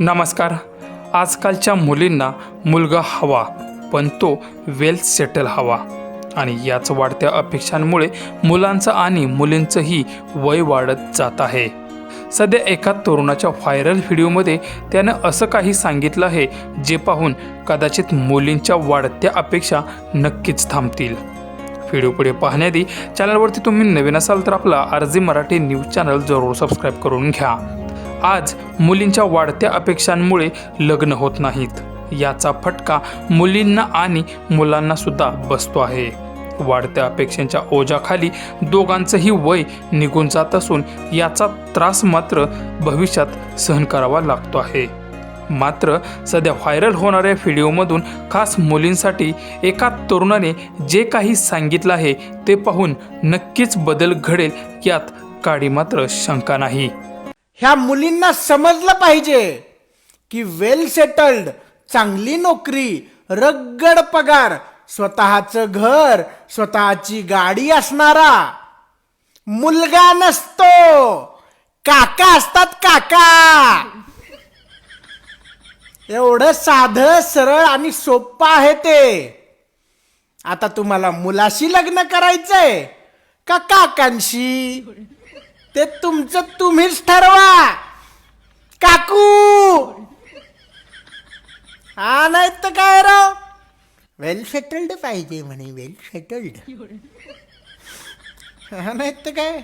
नमस्कार. आजकालच्या मुलींना मुलगा हवा पण तो वेल सेटल हवा. आणि याच वाढत्या अपेक्षांमुळे मुलांचं आणि मुलींचंही वय वाढत जात आहे. सध्या एका तरुणाच्या व्हायरल व्हिडिओमध्ये त्यानं असं काही सांगितलं आहे जे पाहून कदाचित मुलींच्या वाढत्या अपेक्षा नक्कीच थांबतील. व्हिडिओ पुढे पाहण्याआधी चॅनलवरती तुम्ही नवीन असाल तर आपला आरजी मराठी न्यूज चॅनल जरूर सबस्क्राईब करून घ्या. आज मुलींच्या वाढत्या अपेक्षांमुळे लग्न होत नाहीत. याचा फटका मुलींना आणि मुलांना सुद्धा बसतो आहे. वाढत्या अपेक्षांच्या ओझ्याखाली दोघांचंही वय निघून जात असून याचा त्रास मात्र भविष्यात सहन करावा लागतो आहे. मात्र सध्या व्हायरल होणाऱ्या व्हिडिओमधून खास मुलींसाठी एका तरुणाने जे काही सांगितलं आहे ते पाहून नक्कीच बदल घडेल यात काडी मात्र शंका नाही. ह्या मुलींना समजलं पाहिजे की वेल सेटल्ड चांगली नोकरी रगड पगार स्वतःचं घर स्वतःची गाडी असणारा. मुलगा नसतो. काका असतात काका. एवढं साधं सरळ आणि सोपं आहे ते. आता तुम्हाला मुलाशी लग्न करायचंय का काकांशी? ते तुमचं तुम्हीच ठरवा. काकू! हा नाही तर काय राव? वेल सेटल्ड पाहिजे म्हणे वेल सेटल्ड हा नाही तर काय?